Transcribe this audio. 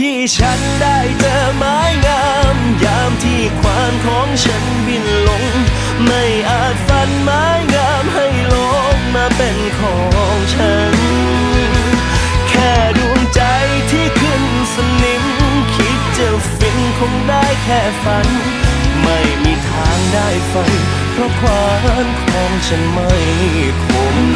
ที่ฉันได้เจอไม้งาม ยามที่ควานของฉันบินลง ไม่อาจฝันไม้งามให้ลงมาเป็นของฉัน แค่ดวงใจที่ขึ้นสนิม คิดจะฟินคงได้แค่ฝัน ไม่มีทางได้ฝัน เพราะควานของฉันไม่คม